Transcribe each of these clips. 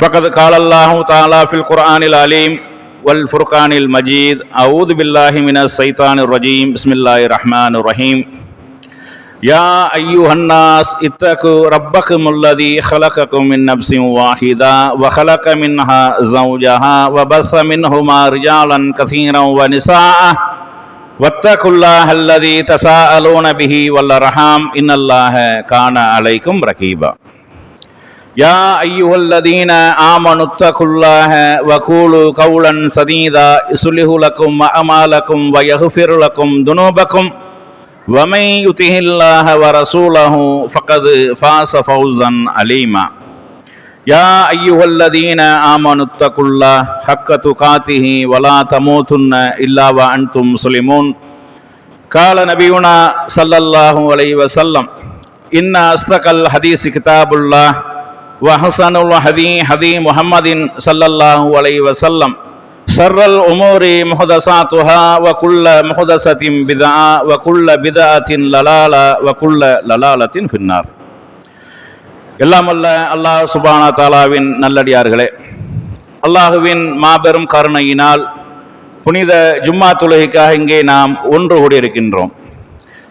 فقد قال الله تعالى في القرآن العليم والفرقان المجيد أعوذ بالله من الشيطان الرجيم. بسم الله الرحمن الرحيم. يا أيها الناس اتقوا ربكم الذي خلقكم من نفس واحدة وخلق منها زوجها وبث منهما رجالا كثيرا ونساء. واتقوا الله الذي تساءلون به والأرحام. إن الله كان عليكم رقيبا يا أيها الذين آمنوا اتقوا الله وقولوا قولا سديدا يصلح لكم أعمالكم ويغفر لكم ذنوبكم ومن يطع الله ورسوله فقد فاز فوزا عليما يا أيها الذين آمنوا اتقوا الله حق تقاته ولا تموتن إلا وأنتم مسلمون قال نبينا صلى الله عليه وسلم إن أصدق الحديث كتاب الله وحسن الهدي هدي محمد صلى الله عليه وسلم شر الأمور محدثاتها وكل محدثة بدعة وكل بدعة للالة وكل للالة في النار எல்லாம் அல்ல அல்லாஹ் சுபானா தாலாவின் நல்லடியார்களே அல்லாஹுவின் மாபெரும் கருணையினால் புனித ஜும்மா தொழுகைக்காக இங்கே நாம் ஒன்று கூடியிருக்கின்றோம்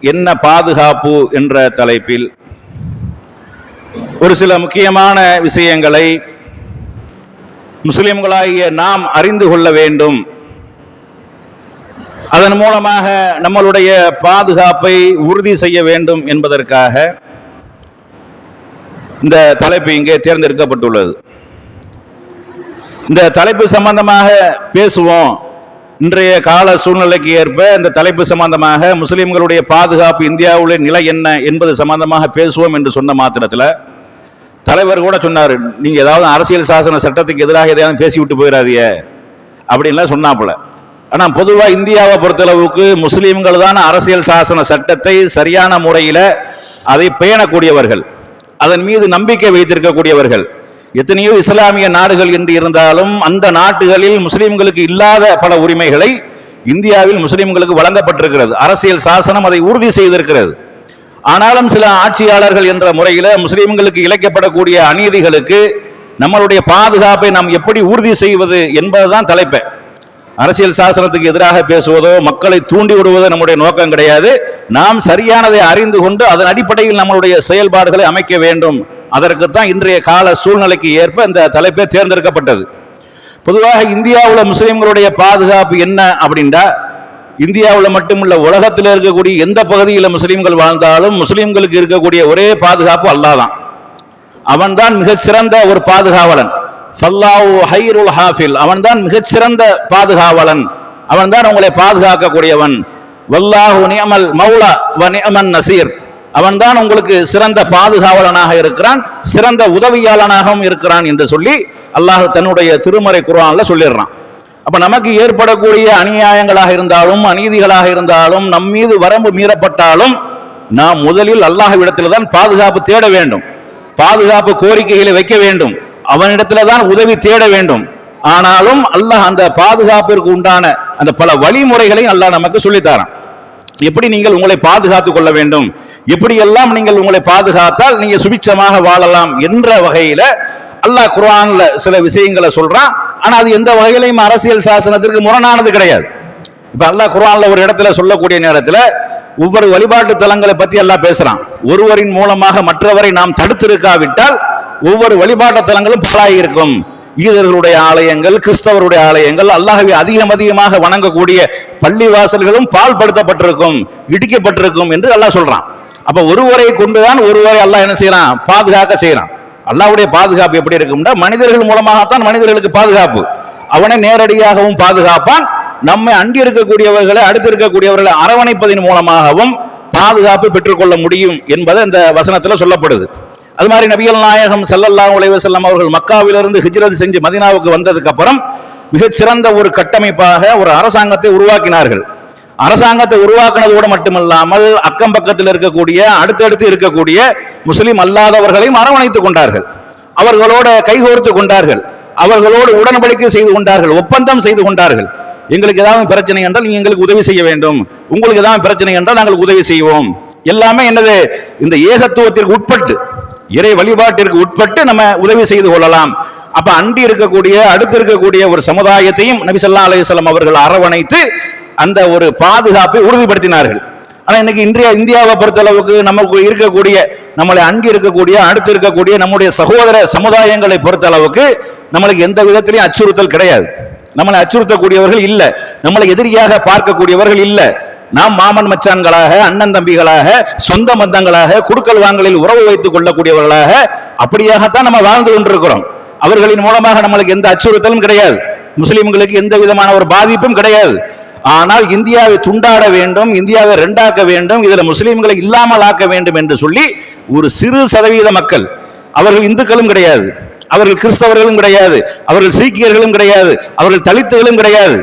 என்ன பாதுகாப்பு என்ற தலைப்பில் ஒரு சில முக்கியமான விஷயங்களை முஸ்லிம்களாகிய நாம் அறிந்து கொள்ள வேண்டும். அதன் மூலமாக நம்மளுடைய பாதுகாப்பை உறுதி செய்ய வேண்டும் என்பதற்காக இந்த தலைப்பு இங்கே தேர்ந்தெடுக்கப்பட்டுள்ளது. இந்த தலைப்பு சம்பந்தமாக பேசுவோம். இன்றைய கால சூழ்நிலைக்கு ஏற்ப இந்த தலைப்பு சம்பந்தமாக முஸ்லிம்களுடைய பாதுகாப்பு இந்தியாவுடைய நிலை என்ன என்பது சம்பந்தமாக பேசுவோம் என்று சொன்ன மாத்திரத்தில் தலைவர் கூட சொன்னார் நீங்கள் ஏதாவது அரசியல் சாசன சட்டத்துக்கு எதிராக எதையாவது பேசிவிட்டு விட்டு அப்படின்லாம் சொன்னாப்புல. ஆனால் பொதுவாக இந்தியாவை பொறுத்தளவுக்கு முஸ்லீம்கள் தான் அரசியல் சாசன சட்டத்தை சரியான முறையில் அதை பேணக்கூடியவர்கள். அதன் மீது நம்பிக்கை வைத்திருக்கக்கூடியவர்கள். எத்தனையோ இஸ்லாமிய நாடுகள் என்று இருந்தாலும் அந்த நாட்டுகளில் முஸ்லிம்களுக்கு இல்லாத பல உரிமைகளை இந்தியாவில் முஸ்லிம்களுக்கு வழங்கப்பட்டிருக்கிறது. அரசியல் சாசனம் அதை உறுதி செய்திருக்கிறது. ஆனாலும் சில ஆட்சியாளர்கள் என்ற முறையில் முஸ்லிம்களுக்கு இழைக்கப்படக்கூடிய அநீதிகளுக்கு நம்மளுடைய பாதுகாப்பை நாம் எப்படி உறுதி செய்வது என்பதுதான் தலைப்பை. அரசியல் சாசனத்துக்கு எதிராக பேசுவதோ மக்களை தூண்டி விடுவதோ நம்முடைய நோக்கம் கிடையாது. நாம் சரியானதை அறிந்து கொண்டு அதன் அடிப்படையில் நம்மளுடைய செயல்பாடுகளை அமைக்க வேண்டும். அதற்குத்தான் இன்றைய கால சூழ்நிலைக்கு ஏற்ப இந்த தலைப்பே தேர்ந்தெடுக்கப்பட்டது. பொதுவாக இந்தியாவில் முஸ்லீம்களுடைய பாதுகாப்பு என்ன அப்படின்னா இந்தியாவில் மட்டுமல்ல உலகத்தில் இருக்கக்கூடிய எந்த பகுதியில் முஸ்லீம்கள் வாழ்ந்தாலும் முஸ்லீம்களுக்கு இருக்கக்கூடிய ஒரே பாதுகாப்பு அல்லாதான் அவன்தான் மிகச்சிறந்த ஒரு பாதுகாவலன். ஃபல்லாஹு ஹைருல் ஹாஃபில். அவன்தான் மிகச்சிறந்த பாதுகாவலன். அவன்தான் உங்களை பாதுகாக்கக்கூடியவன். வல்லாஹு நியமல் மௌலா வ நியமன் நசீர். அவன்தான் உங்களுக்கு சிறந்த பாதுகாவலனாக இருக்கிறான் சிறந்த உதவியாளனாகவும் இருக்கிறான் என்று சொல்லி அல்லாஹ் தன்னுடைய திருமறை குரானில் சொல்லிடுறான். அப்ப நமக்கு ஏற்படக்கூடிய அநியாயங்களாக இருந்தாலும் அநீதிகளாக இருந்தாலும் நம் மீது வரம்பு மீறப்பட்டாலும் நாம் முதலில் அல்லாஹ்விடத்தில் தான் பாதுகாப்பு தேட வேண்டும். பாதுகாப்பு கோரிக்கைகளை வைக்க வேண்டும். அவனிடத்துல தான் உதவி தேட வேண்டும். ஆனாலும் அல்லாஹ் அந்த பாதுகாப்பிற்கு உண்டான அந்த பல வழிமுறைகளையும் அல்லாஹ் நமக்கு சொல்லித்தாரான் எப்படி நீங்கள் உங்களை பாதுகாத்துக் கொள்ள வேண்டும்? எப்படியெல்லாம் நீங்கள் உங்களை பாதுகாத்தால் நீங்க சுபிச்சமாக வாழலாம் என்ற வகையில அல்லாஹ் குர்ஆன்ல சில விஷயங்களை சொல்றான். ஆனா அது எந்த வகையிலையும் அரசியல் சாசனத்திற்கு முரணானது கிடையாது. இப்ப அல்லாஹ் குர்ஆன்ல ஒரு இடத்துல சொல்லக்கூடிய நேரத்துல ஒவ்வொரு வழிபாட்டு தலங்களை பத்தி எல்லாம் பேசுறான். ஒருவரின் மூலமாக மற்றவரை நாம் தடுத்திருக்காவிட்டால் ஒவ்வொரு வழிபாட்டு தலங்களும் பாழாகி இருக்கும் யூதர்களுடைய ஆலயங்கள் கிறிஸ்தவருடைய ஆலயங்கள் அல்லாஹ்வை அதிகம் அதிகமாக வணங்கக்கூடிய பள்ளி வாசல்களும் பால்படுத்தப்பட்டிருக்கும் இடிக்கப்பட்டிருக்கும் என்று அல்லாஹ் சொல்றான். அப்ப ஒருவரை கொண்டுதான் ஒருவரை அல்லாஹ் என்ன செய்யறான்? பாதுகாக்க செய்யறான். அல்லாவுடைய பாதுகாப்பு எப்படி இருக்கும்னா மனிதர்கள் மூலமாகத்தான் மனிதர்களுக்கு பாதுகாப்பு. அவனை நேரடியாகவும் பாதுகாப்பான். நம்மை அண்டி இருக்கக்கூடியவர்களை அடுத்து இருக்கக்கூடியவர்களை அரவணைப்பதன் மூலமாகவும் பாதுகாப்பு பெற்றுக்கொள்ள முடியும் என்பது இந்த வசனத்தில் சொல்லப்படுது. அது மாதிரி நபிகள் நாயகம் செல்லல்லாம் உழைவு செல்லம் அவர்கள் மக்காவிலிருந்து ஹிஜ்ரத் செஞ்சு மதினாவுக்கு வந்ததுக்கு அப்புறம் மிகச்சிறந்த ஒரு கட்டமைப்பாக ஒரு அரசாங்கத்தை உருவாக்கினார்கள். அரசாங்கத்தை உருவாக்கினதோடு மட்டுமல்லாமல் அக்கம் பக்கத்தில் இருக்கக்கூடிய அடுத்தடுத்து இருக்கக்கூடிய முஸ்லீம் அல்லாதவர்களையும் அரவணைத்துக் கொண்டார்கள். அவர்களோட கைகோர்த்து கொண்டார்கள். அவர்களோடு உடன்படிக்கை செய்து கொண்டார்கள். ஒப்பந்தம் செய்து கொண்டார்கள். எங்களுக்கு ஏதாவது பிரச்சனை என்றால் நீங்க எங்களுக்கு உதவி செய்ய வேண்டும். உங்களுக்கு ஏதாவது பிரச்சனை என்றால் நாங்கள் உதவி செய்வோம். எல்லாமே என்னது? இந்த ஏகத்துவத்திற்கு உட்பட்டு இறை வழிபாட்டிற்கு உட்பட்டு நம்ம உதவி செய்து கொள்ளலாம். அப்ப அண்டி இருக்கக்கூடிய அடுத்து இருக்கக்கூடிய ஒரு சமுதாயத்தையும் நபிசல்லா ஸல்லல்லாஹு அவர்கள் அரவணைத்து அந்த ஒரு பாதுகாப்பை உறுதிப்படுத்தினார்கள். ஆனா இன்னைக்கு இன்றைய இந்தியாவை பொறுத்தளவுக்கு நமக்கு இருக்கக்கூடிய நம்மளை அண்டி இருக்கக்கூடிய அடுத்து இருக்கக்கூடிய நம்முடைய சகோதர சமுதாயங்களை பொறுத்தளவுக்கு நம்மளுக்கு எந்த விதத்திலையும் அச்சுறுத்தல் கிடையாது. நம்மளை அச்சுறுத்தக்கூடியவர்கள் இல்லை. நம்மளை எதிரியாக பார்க்கக்கூடியவர்கள் இல்லை. நாம் மாமன் மச்சான்களாக அண்ணன் தம்பிகளாக சொந்த மந்தங்களாக குடுக்கல் வாங்கலில் உறவு வைத்துக் கொள்ளக்கூடியவர்களாக அப்படியாகத்தான் நம்ம வாழ்ந்து கொண்டிருக்கிறோம். அவர்களின் மூலமாக நம்மளுக்கு எந்த அச்சுறுத்தலும் கிடையாது. முஸ்லிம்களுக்கு எந்த விதமான ஒரு பாதிப்பும் கிடையாது. ஆனால் இந்தியாவை துண்டாட வேண்டும் இந்தியாவை ரெண்டாக்க வேண்டும் இதில் முஸ்லீம்களை இல்லாமல் ஆக்க வேண்டும் என்று சொல்லி ஒரு சிறு சதவீத மக்கள் அவர்கள் இந்துக்களும் கிடையாது. அவர்கள் கிறிஸ்தவர்களும் கிடையாது. அவர்கள் சீக்கியர்களும் கிடையாது. அவர்கள் தலித்துகளும் கிடையாது.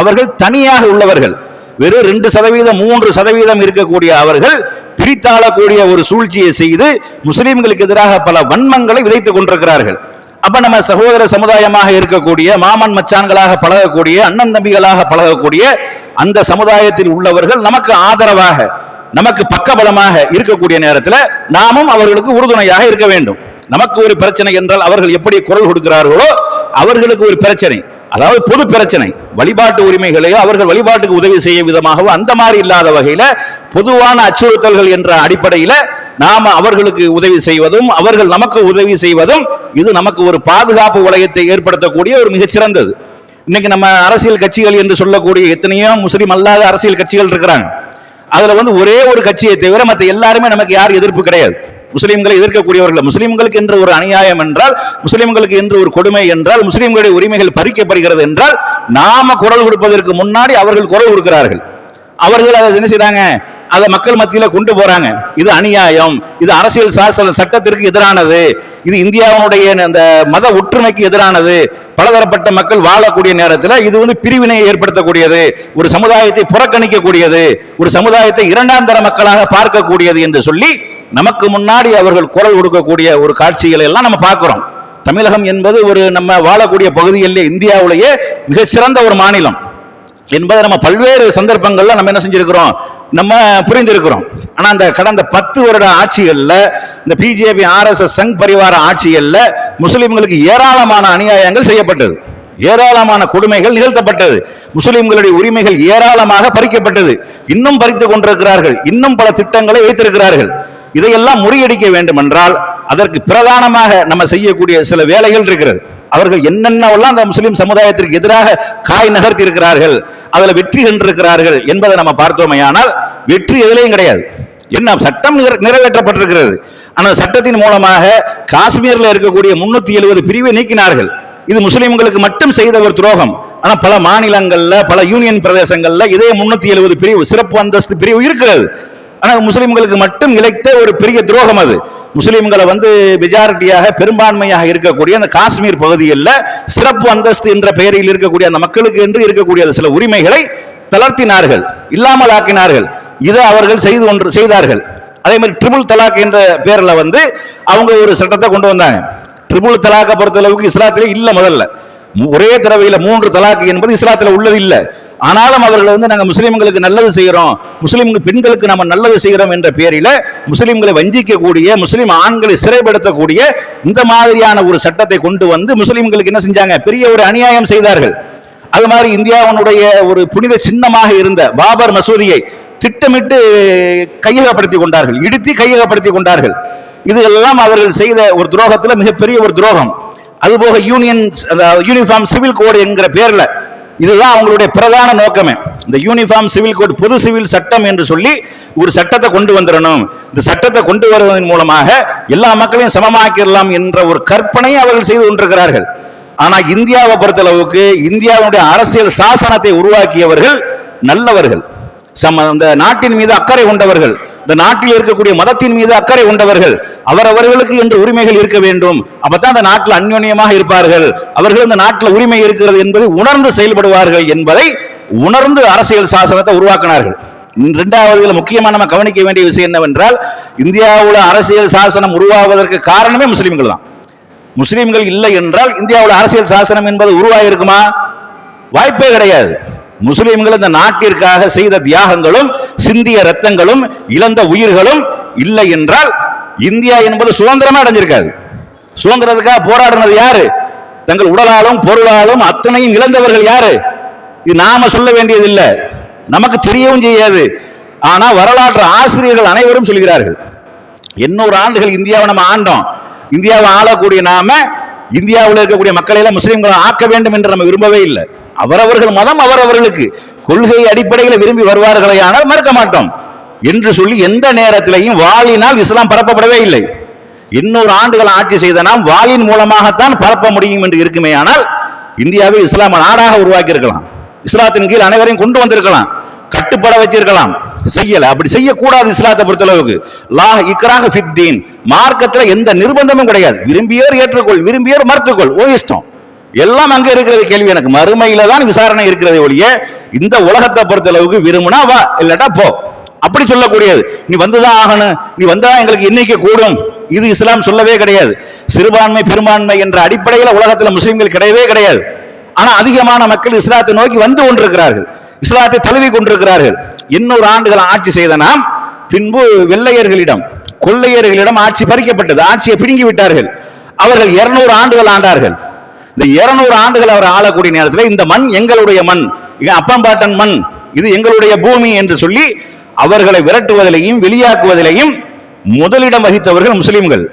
அவர்கள் தனியாக உள்ளவர்கள். வெறும் ரெண்டு சதவீதம் மூன்று சதவீதம் இருக்கக்கூடிய அவர்கள் பிரித்தாளக்கூடிய ஒரு சூழ்ச்சியை செய்து முஸ்லீம்களுக்கு எதிராக பல வன்மங்களை விதைத்துக் கொண்டிருக்கிறார்கள். அப்ப நம்ம சகோதர சமுதாயமாக இருக்கக்கூடிய மாமன் மச்சான்களாக பழகக்கூடிய அண்ணன் தம்பிகளாக பழகக்கூடிய அந்த சமுதாயத்தில் உள்ளவர்கள் நமக்கு ஆதரவாக நமக்கு பக்கபலமாக இருக்கக்கூடிய நேரத்தில் நாமும் அவர்களுக்கு உறுதுணையாக இருக்க வேண்டும். நமக்கு ஒரு பிரச்சனை என்றால் அவர்கள் எப்படி குரல் கொடுக்கிறார்களோ அவர்களுக்கு ஒரு பிரச்சனை. அதாவது பொது பிரச்சனை. வழிபாட்டு உரிமைகளையோ அவர்கள் வழிபாட்டுக்கு உதவி செய்ய விதமாகவோ அந்த மாதிரி இல்லாத வகையில பொதுவான அச்சுறுத்தல்கள் என்ற அடிப்படையில நாம அவர்களுக்கு உதவி செய்வதும் அவர்கள் நமக்கு உதவி செய்வதும் இது நமக்கு ஒரு பாதுகாப்பு வளையத்தை ஏற்படுத்தக்கூடிய ஒரு மிகச்சிறந்தது. இன்னைக்கு நம்ம அரசியல் கட்சிகள் என்று சொல்லக்கூடிய எத்தனையோ முஸ்லீம் அல்லாத அரசியல் கட்சிகள் இருக்கிறாங்க. அதுல வந்து ஒரே ஒரு கட்சியை தவிர மற்ற எல்லாருமே நமக்கு யார் எதிர்ப்பு கிடையாது. முஸ்லீம்களை எதிர்க்கக்கூடியவர்கள் முஸ்லிம்களுக்கு என்று ஒரு அநியாயம் என்றால் முஸ்லிம்களுக்கு என்று ஒரு கொடுமை என்றால் முஸ்லீம்களுடைய உரிமைகள் பறிக்கப்படுகிறது என்றால் நாம குரல் கொடுப்பதற்கு முன்னாடி அவர்கள் குரல் கொடுக்கிறார்கள். அவர்கள் அதை என்ன செய்றாங்க? அதை மக்கள் மத்தியில கொண்டு போறாங்க. இது அநியாயம். இது அரசியல் சாசன சட்டத்திற்கு எதிரானது. இது இந்தியாவுடைய அந்த மத ஒற்றுமைக்கு எதிரானது. பலதரப்பட்ட மக்கள் வாழக்கூடிய நேரத்தில் இது வந்து பிரிவினை ஏற்படுத்தக்கூடியது. ஒரு சமுதாயத்தை புறக்கணிக்கக்கூடியது. ஒரு சமுதாயத்தை இரண்டாம் தர மக்களாக பார்க்கக்கூடியது என்று சொல்லி நமக்கு முன்னாடி அவர்கள் குரல் கொடுக்கக்கூடிய ஒரு காட்சிகளை எல்லாம் நம்ம பார்க்குறோம். தமிழகம் என்பது ஒரு நம்ம வாழக்கூடிய பகுதிகளிலே இந்தியாவிலேயே மிகச்சிறந்த ஒரு மாநிலம். என்பதை நம்ம பல்வேறு சந்தர்ப்பங்களில் நம்ம என்ன செஞ்சுருக்கிறோம்? நம்ம புரிந்திருக்கிறோம். ஆனால் அந்த கடந்த பத்து வருட ஆட்சிகளில் இந்த பிஜேபி ஆர்எஸ்எஸ் சங் பரிவார ஆட்சிகளில் முஸ்லீம்களுக்கு ஏராளமான அநியாயங்கள் செய்யப்பட்டது. ஏராளமான கொடுமைகள் நிகழ்த்தப்பட்டது. முஸ்லிம்களுடைய உரிமைகள் ஏராளமாக பறிக்கப்பட்டது. இன்னும் பறித்துக் கொண்டிருக்கிறார்கள். இன்னும் பல திட்டங்களை வைத்திருக்கிறார்கள். இதையெல்லாம் முறியடிக்க வேண்டும் என்றால் அதற்கு பிரதானமாக நம்ம செய்யக்கூடிய சில வேலைகள் இருக்கிறது. அவர்கள் என்னென்னவெல்லாம் அந்த முஸ்லீம் சமுதாயத்திற்கு எதிராக காய் நகர்த்தி இருக்கிறார்கள் அதில் வெற்றி கண்டிருக்கிறார்கள் என்பதை நம்ம பார்த்தோமையானால் வெற்றி எதிலையும் கிடையாது. என்ன சட்டம் நிற- நிறைவேற்றப்பட்டிருக்கிறது. ஆனால் சட்டத்தின் மூலமாக காஷ்மீரில் இருக்கக்கூடிய முன்னூத்தி எழுபது பிரிவை நீக்கினார்கள். இது முஸ்லீம்களுக்கு மட்டும் செய்த ஒரு துரோகம். ஆனால் பல மாநிலங்களில் பல யூனியன் பிரதேசங்களில் இதே முன்னூத்தி எழுபது பிரிவு சிறப்பு அந்தஸ்து பிரிவு இருக்கிறது. ஆனால் முஸ்லீம்களுக்கு மட்டும் இழைத்த ஒரு பெரிய துரோகம் அது. முஸ்லீம்களை வந்து மெஜாரிட்டியாக பெரும்பான்மையாக இருக்கக்கூடிய அந்த காஷ்மீர் பகுதியில் சிறப்பு அந்தஸ்து என்ற பெயரில் இருக்கக்கூடிய அந்த மக்களுக்கு என்று இருக்கக்கூடிய அந்த சில உரிமைகளை தளர்த்தினார்கள் இல்லாமல் ஆக்கினார்கள். இதை அவர்கள் செய்து ஒன்று செய்தார்கள். அதே மாதிரி ட்ரிபிள் தலாக் என்ற பேரில் வந்து அவங்க ஒரு சட்டத்தை கொண்டு வந்தாங்க. ட்ரிபிள் தலாக்கை பொறுத்தளவுக்கு இஸ்லாத்திலே இல்லை முதல்ல. மு- ஒரே தடவையில் மூன்று தலாக் என்பது இஸ்லாத்தில் உள்ளது இல்லை ஆனாலும் அவர்கள் வந்து நாங்கள் முஸ்லீம்களுக்கு நல்லது செய்கிறோம் முஸ்லிம் பெண்களுக்கு நம்ம நல்லது செய்கிறோம் என்ற பேரில் முஸ்லீம்களை வஞ்சிக்கக்கூடிய முஸ்லீம் ஆண்களை சிறைப்படுத்தக்கூடிய இந்த மாதிரியான ஒரு சட்டத்தை கொண்டு வந்து முஸ்லீம்களுக்கு என்ன செஞ்சாங்க? பெரிய ஒரு அநியாயம் செய்தார்கள். அது மாதிரி இந்தியாவினுடைய ஒரு புனித சின்னமாக இருந்த பாபர் மசூதியை திட்டமிட்டு கையகப்படுத்தி கொண்டார்கள். இடித்து கையகப்படுத்தி கொண்டார்கள். இதெல்லாம் அவர்கள் செய்த ஒரு துரோகத்தில் மிகப்பெரிய ஒரு துரோகம். அதுபோக யூனியன் யூனிஃபார்ம் சிவில் கோடு என்கிற பேரில் இதுதான் அவங்களுடைய பிரதான நோக்கமே. இந்த யூனிஃபார்ம் சிவில் கோட் பொது சிவில் சட்டம் என்று சொல்லி ஒரு சட்டத்தை கொண்டு வந்துடணும். இந்த சட்டத்தை கொண்டு வருவதன் மூலமாக எல்லா மக்களையும் சமமாக்கிடலாம் என்ற ஒரு கற்பனையை அவர்கள் செய்து கொண்டிருக்கிறார்கள். ஆனால் இந்தியாவை பொறுத்தளவுக்கு இந்தியாவுடைய அரசியல் சாசனத்தை உருவாக்கியவர்கள் நல்லவர்கள். சம அந்த நாட்டின் மீது அக்கறை கொண்டவர்கள். இந்த நாட்டில் இருக்கக்கூடிய மதத்தின் மீது அக்கறை கொண்டவர்கள் அவரவர்களுக்கு என்று உரிமைகள் இருக்க வேண்டும். அப்பதான் அந்த நாட்டில் அந்யோன்யமாக இருப்பார்கள். அவர்கள் இந்த நாட்டில் உரிமை இருக்கிறது என்பதை உணர்ந்து செயல்படுவார்கள் என்பதை உணர்ந்து அரசியல் சாசனத்தை உருவாக்கினார்கள். இரண்டாவது முக்கியமாக முக்கியமா நம்ம கவனிக்க வேண்டிய விஷயம் என்னவென்றால் இந்தியாவுல அரசியல் சாசனம் உருவாவதற்கு காரணமே முஸ்லிம்கள் தான். முஸ்லிம்கள் இல்லை என்றால் இந்தியாவுல அரசியல் சாசனம் என்பது உருவாகிருக்குமா வாய்ப்பே கிடையாது. முஸ்லிம்கள் இந்த நாட்டிற்காக செய்த தியாகங்களும் சிந்திய ரத்தங்களும் இழந்த உயிர்களும் இல்லை என்றால் இந்தியா என்பது சுதந்திரமா அடைஞ்சிருக்காது. சுதந்திரத்துக்காக போராடினது யாரு? தங்கள் உடலாலும் பொருளாலும் அத்தனையும் இழந்தவர்கள் யாரு? இது நாம சொல்ல வேண்டியதில்லை. நமக்கு தெரியவும் செய்யாது. ஆனா வரலாற்று ஆசிரியர்கள் அனைவரும் சொல்கிறார்கள். எண்ணூறு ஆண்டுகள் இந்தியாவை நம்ம ஆண்டோம். இந்தியாவை ஆளக்கூடிய நாம இந்தியாவில் இருக்கக்கூடிய மக்களை எல்லாம் முஸ்லீம்களை ஆக்க வேண்டும் என்று நம்ம விரும்பவே இல்லை. அவரவர்கள் மதம் அவரவர்களுக்கு கொள்கை அடிப்படையில் விரும்பி வருவார்களே ஆனால் மறுக்க மாட்டோம். என்று சொல்லி எந்த நேரத்திலையும் வாளினால் இஸ்லாம் பரப்பப்படவே இல்லை. இன்னொரு ஆண்டுகள் ஆட்சி செய்த நாம் வாளின் மூலமாகத்தான் பரப்ப முடியும் என்று இருக்குமே ஆனால் இந்தியாவை இஸ்லாம நாடாக உருவாக்கி இருக்கலாம் இஸ்லாத்தின் கீழ் அனைவரையும் கொண்டு வந்திருக்கலாம். கட்டுப்பட வச்சிருக்கலாம். செய்யல. அப்படி செய்யக்கூடாது இஸ்லாத்தை பொறுத்தளவுக்கு. லா இக்கராக ஃபித்தீன் மார்க்கத்துல எந்த நிர்பந்தமும் கிடையாது. விரும்பியோர் ஏற்றுக்கொள். விரும்பியோர் மறுத்துக்கொள். ஓ இஷ்டம். எல்லாம் அங்க இருக்கிறது கேள்வி. எனக்கு மறுமையில தான் விசாரணை இருக்கிறதே ஒழிய இந்த உலகத்தை பொறுத்த அளவுக்கு விரும்புனா வா இல்லாட்டா போ. அப்படி சொல்லக்கூடியது. நீ வந்துதான் ஆகணும். நீ வந்தா எங்களுக்கு இன்னைக்கு கூடும். இது இஸ்லாம் சொல்லவே கிடையாது. சிறுபான்மை பெரும்பான்மை என்ற அடிப்படையில் உலகத்தில் முஸ்லீம்கள் கிடையவே கிடையாது. ஆனா அதிகமான மக்கள் இஸ்லாத்தை நோக்கி வந்து கொண்டிருக்கிறார்கள். இஸ்லாத்தை தழுவி கொண்டிருக்கிறார்கள். இன்னொரு ஆண்டுகள் ஆட்சி செய்த நாம் பின்பு வெள்ளையர்களிடம் கொள்ளையர்களிடம் ஆட்சி பறிக்கப்பட்டது. ஆட்சியை பிடுங்கி விட்டார்கள். அவர்கள் இருநூறு ஆண்டுகள் ஆண்டார்கள். இந்த இருநூறு ஆண்டுகள் அவர் ஆளக்கூடிய நேரத்தில் இந்த மண் எங்களுடைய மண் அப்பம்பாட்டன் மண் இது எங்களுடைய பூமி என்று சொல்லி அவர்களை விரட்டுவதிலையும் வெளியாக்குவதிலையும் முதலிடம் வகித்தவர்கள் முஸ்லிம்கள்.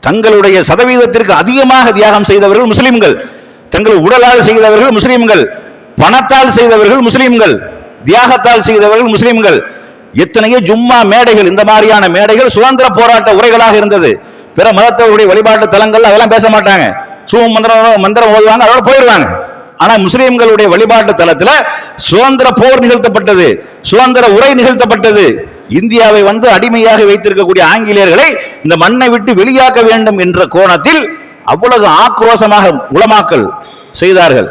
தங்களுடைய சதவீதத்திற்கு அதிகமாக தியாகம் செய்தவர்கள் முஸ்லிம்கள். தங்கள் உடலால் செய்தவர்கள் முஸ்லிம்கள். பணத்தால் செய்தவர்கள் முஸ்லிம்கள். தியாகத்தால் செய்தவர்கள் முஸ்லிம்கள். எத்தனையோ ஜும்மா மேடைகள் இந்த மாதிரியான மேடைகள் சுதந்திர போராட்ட உரைகளாக இருந்தது. பிற மதத்தவருடைய வழிபாட்டு தலங்கள் அதெல்லாம் பேச மாட்டாங்க. சூ மந்திரம் மந்திரம் ஓதுவாங்க அதோட போயிடுவாங்க. ஆனா முஸ்லீம்களுடைய வழிபாட்டு தளத்துல சுதந்திர போர் நிகழ்த்தப்பட்டது. சுதந்திர உரை நிகழ்த்தப்பட்டது. இந்தியாவை வந்து அடிமையாக வைத்திருக்கக்கூடிய ஆங்கிலேயர்களை இந்த மண்ணை விட்டு வெளியாக்க வேண்டும் என்ற கோணத்தில் அவ்வளவு ஆக்ரோஷமாக உளமாக்கல் செய்தார்கள்.